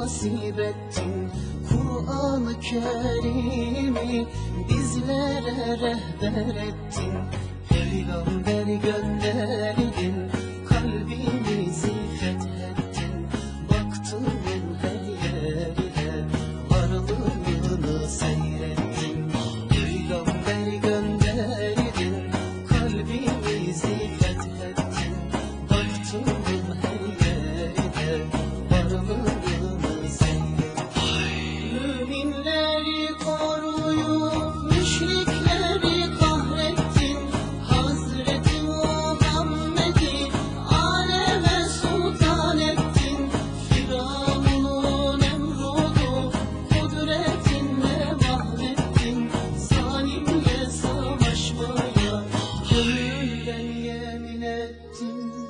nasip ettin? Kur'an-ı Kerim'i bizlere rehber ettin. Peygamber gönderdin. ettin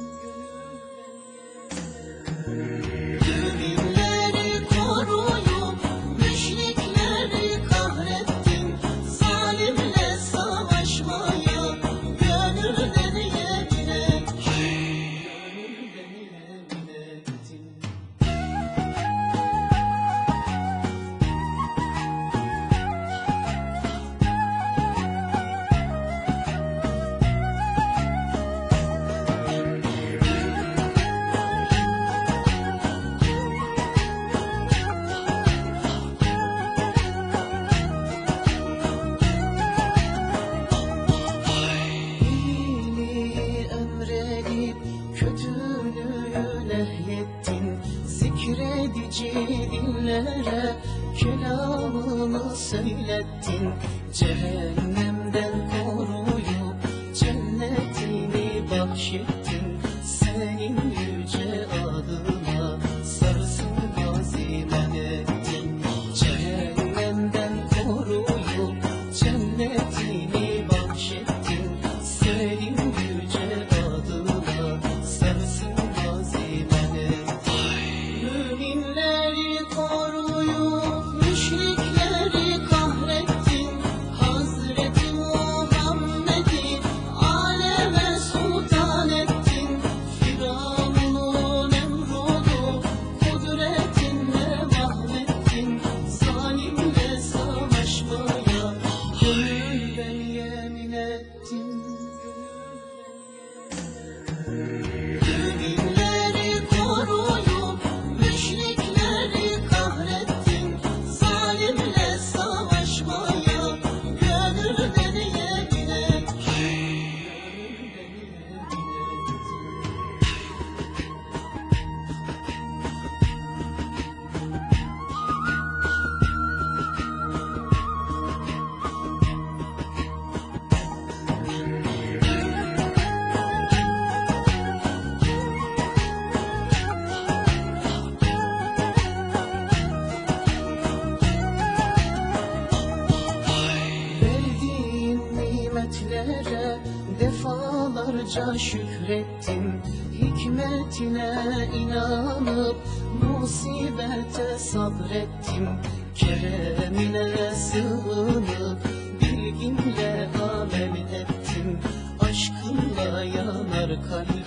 cennettin Cehennemden kov Bolca şükrettim hikmetine inanıp Musibete sabrettim. Keremine sığınıp Bilginle amel ettim. Aşkınla yanar kalbim.